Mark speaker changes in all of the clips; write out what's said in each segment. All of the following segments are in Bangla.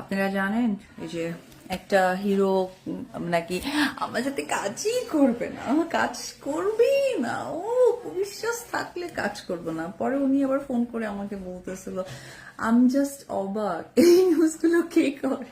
Speaker 1: আপনারা জানেন এই যে একটা হিরো নাকি আমার সাথে কাজই করবে না, কাজ করবেই না। ও বিশ্বাস থাকলে কাজ করবে না। পরে উনি আবার ফোন করে আমাকে বলতেছিল আমি জাস্ট অবাক এই নিউজগুলো কে করে?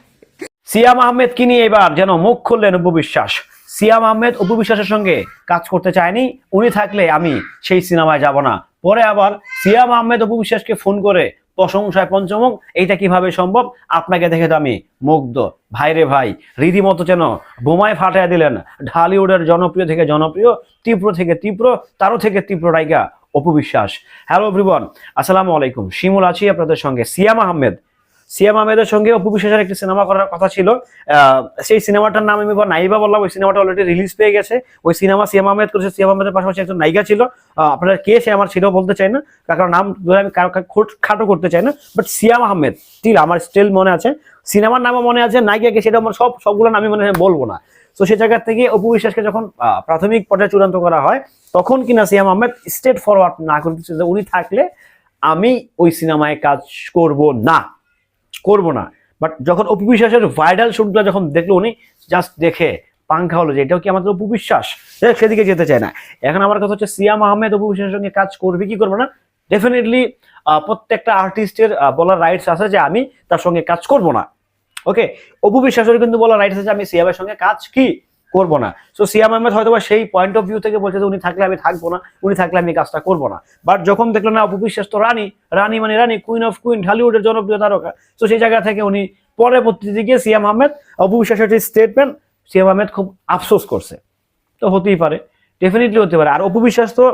Speaker 2: সিয়াম আহমেদ কি নিয়ে এবার যেন মুখ খুললেন উপবিশ্বাস? সিয়াম আহমেদ উপবিশ্বাসের সঙ্গে কাজ করতে চায়নি, উনি থাকলে আমি সেই সিনেমায় যাব না। পরে আবার সিয়াম আহমেদ উপবিশ্বাসকে ফোন করে প্রশংসায় পঞ্চমুখ, এইটা কীভাবে সম্ভব? আপনাকে দেখে তো আমি মুগ্ধ। ভাইরে ভাই, রীতিমতো যেন বোমায় ফাটাই দিলেন। ঢালিউডের জনপ্রিয় থেকে জনপ্রিয়, তীব্র থেকে তীব্র, তারও থেকে তীব্র নায়িকা অপবিশ্বাস হ্যালো এভরিওয়ান আসসালামু আলাইকুম। শিমুল আছি আপনাদের সঙ্গে। সিয়াম আহমেদ সিয়াম আহমেদের সঙ্গে অপু বিশ্বাসের একটি সিনেমা করার কথা ছিল। সেই সিনেমাটার নাম আমি নাইবা বললাম। ওই সিনেমাটা অলরেডি রিলিজ পেয়ে গেছে। ওই সিনেমা সিয়াম আহমেদ করেছে। সিয়াম আহমেদের পাশাপাশি একজন নায়িকা ছিল। আপনারা কে সে আমার সেটাও বলতে চাই না। কারণ নাম ধরে আমি খাটো করতে চাই না। বাট সিয়াম আহমেদ স্টিল আমার স্টিল মনে আছে। সিনেমার নামও মনে আছে, নায়িকাকে সেটা আমার সব সবগুলো নামই মনে বলব না। তো সে জায়গা থেকে অপু বিশ্বাসকে যখন প্রাথমিক পর্যায়ে চূড়ান্ত করা হয়, তখন কিনা সিয়াম আহমেদ স্টেট ফরওয়ার্ড না করতেছে যে উনি থাকলে আমি ওই সিনেমায় কাজ করব না। করব না। বাট যখন অপবিশ্বাসের ভাইরাল শুটগুলো যখন দেখল উনি জাস্ট দেখে পাঙ্খা হলো যে, এটাও কি আমাদের অপবিশ্বাস সেদিকে যেতে চায় না। এখন আমার কথা হচ্ছে, সিয়াম আহমেদ অপবিশ্বাসের সঙ্গে কাজ করবে কি করব না? ডেফিনেটলি প্রত্যেকটা আর্টিস্টের বলার রাইটস আছে যে, আমি তার সঙ্গে কাজ করব না। ওকে অপু বিশ্বাসের কিন্তু বলার রাইটস আছে আমি সিয়ামের সঙ্গে কাজ কি? করব না। সো সিয়াম আহমেদ হয়তো বা সেই পয়েন্ট অফ ভিউ থেকে বলছে যে উনি থাকলে আমি থাকব না, উনি থাকলে আমি কাজটা করব না। বাট যখন দেখল না, অপু বিশ্বাস তো রানী রানী মানে রানী কুইন অফ কুইন ঢালিউডের জনপ্রিয় তারকা। তো সেই জায়গা থেকে উনি পরবর্তীতে গিয়ে সিয়াম আহমেদ অপু যে স্টেটমেন্ট সিয়াম আহমেদ খুব আফসোস করছে। তো হতেই পারে ডেফিনেটলি হতে পারে। আর অপু বিশ্বাস তো,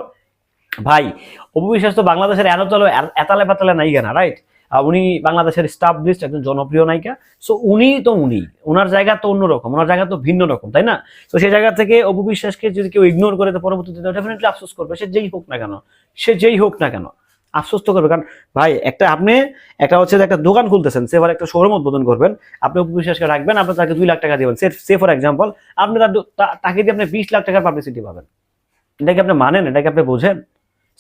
Speaker 2: ভাই, অপু বিশ্বাস তো বাংলাদেশের এতলে এতালে পাতালে নায়িকা না রাইট উনি বাংলাদেশের স্টাবলিস্ট একজন জনপ্রিয় নায়িকা। সো উনি তো উনি ওনার জায়গা তো অন্যরকম ওনার জায়গা তো ভিন্ন রকম, তাই না? তো সেই জায়গা থেকে অপু বিশ্বাসকে যদি কেউ ইগনোর করে, তো পরবর্তীতে ডেফিনেটলি আফসোস করবে, সে যেই হোক না কেন, সে যেই হোক না কেন, আফসোস তো করবে। কারণ, ভাই, একটা আপনি, একটা হচ্ছে যে একটা দোকান খুলতেছেন, সে একটা শোরুম উদ্বোধন করবেন, আপনি বিশ্বাসকে রাখবেন, আপনি তাকে দুই লাখ টাকা দেবেন। সে ফর এক্সাম্পল আপনি তার তাকে দিয়ে আপনি বিশ লাখ টাকার পাবলিসিটি পাবেন। এটাকে আপনি মানেন? এটাকে আপনি বোঝেন?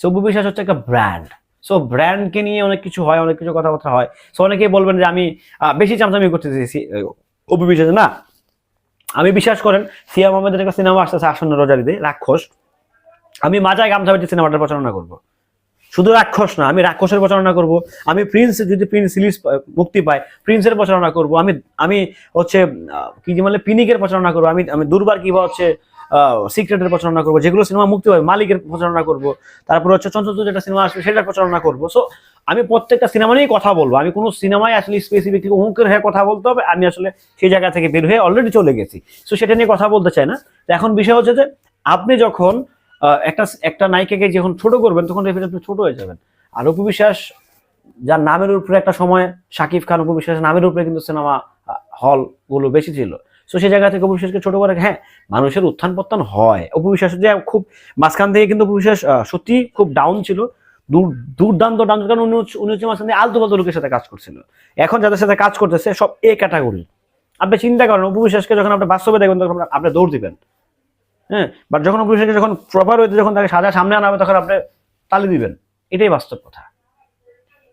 Speaker 2: সো বিশ্বাস হচ্ছে একটা ব্র্যান্ড সো ব্র্যান্ডকে নিয়ে অনেক কিছু হয়, অনেক কিছু কথাবার্তা হয়। সো অনেকেই বলবেন যে আমি বেশি চামচামি করতে চেয়েছি অপু না। আমি বিশ্বাস করেন সিয়াম আহমেদের একটা সিনেমা আসতেছে আসন্ন রোজারিতে, রাক্ষস। আমি মাজায় গামছা বেঁচে সিনেমাটার প্রচারণা করব। শুধু রাক্ষস না, আমি রাক্ষসের প্রচারণা করব। আমি প্রিন্স, যদি প্রিন্স সিরিজ মুক্তি পায়, প্রিন্সের প্রচারণা করব। আমি আমি হচ্ছে কি যে মানে পিনিকের প্রচারণা করব। আমি আমি দুর্বার কিবা হচ্ছে সিক্রেটের প্রচারণা করব, যেগুলো সিনেমা মুক্তি পাবে, মালিকের প্রচারণা করব, তারপর হচ্ছে চঞ্চল যেটা সিনেমা আসবে, সেটার প্রচারণা করব। সো আমি প্রত্যেকটা সিনেমা নিয়েই কথা বলব। আমি কোনো সিনেমায় আসলে স্পেসিফিক অমুকের হয়ে কথা বলতে হবে, আমি আসলে সেই জায়গা থেকে বের হয়ে অলরেডি চলে গেছি। সো সেটা নিয়ে কথা বলতে চাই না। তো এখন বিষয় হচ্ছে যে, আপনি যখন একটা একটা নায়িকাকে যখন ছোট করবেন, তখন আপনি ছোট হয়ে যাবেন। আর অপু বিশ্বাস, যার নামের উপরে একটা সময় শাকিব খান, অপু বিশ্বাসের নামের উপরে কিন্তু সিনেমা হলগুলো বেশি ছিল। সো সেই জায়গা থেকে অপু বিশ্বাসকে ছোট করে হ্যাঁ মানুষের উত্থান পত্তন হয়। অপু বিশ্বাস যে খুব মাঝখান থেকে কিন্তু অপু বিশ্বাস সত্যি খুব ডাউন ছিল। দূর, দুর্দান্ত ডাউন কারণ উনি হচ্ছে- মাঝখান থেকে আলতু ফালতু লোকের সাথে কাজ করছিল। এখন যাদের সাথে কাজ করতেছে, সব এ ক্যাটাগরি আপনি চিন্তা করেন অপু বিশ্বাসকে যখন আপনি বাস্তবে দেখবেন, তখন আপনি- দৌড় দিবেন। হ্যাঁ বাট যখন অপু বিশ্বাসকে যখন প্রপার হইতে যখন তাকে সাজা সামনে আনা হবে, তখন আপনি তালি দিবেন। এটাই বাস্তব কথা।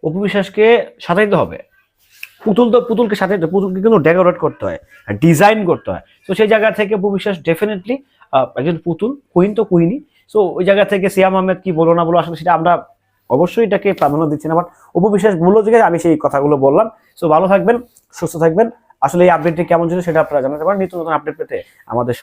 Speaker 2: অপু বিশ্বাসকে সাজাইতে হবে। পুতুল তো পুতুলকে সাথে পুতুলকে কিন্তু ডেকোরেট করতে হয় ডিজাইন করতে হয়। তো সেই জায়গা থেকে বিশ্বাস ডেফিনেটলি একজন পুতুল কুইন তো কুইনই সো ওই জায়গা থেকে সিয়াম আহমেদ কি বলো না বলো, আসলে সেটা আমরা অবশ্যই এটাকে প্রাধান্য দিচ্ছি না বাট উপবিশ্বাস মূল্য থেকে আমি সেই কথাগুলো বললাম। সো ভালো থাকবেন, সুস্থ থাকবেন। আসলে এই আপডেটটি কেমন ছিল সেটা আপনারা জানাতে পারেন। নিত্য নতুন আপডেট পেতে আমাদের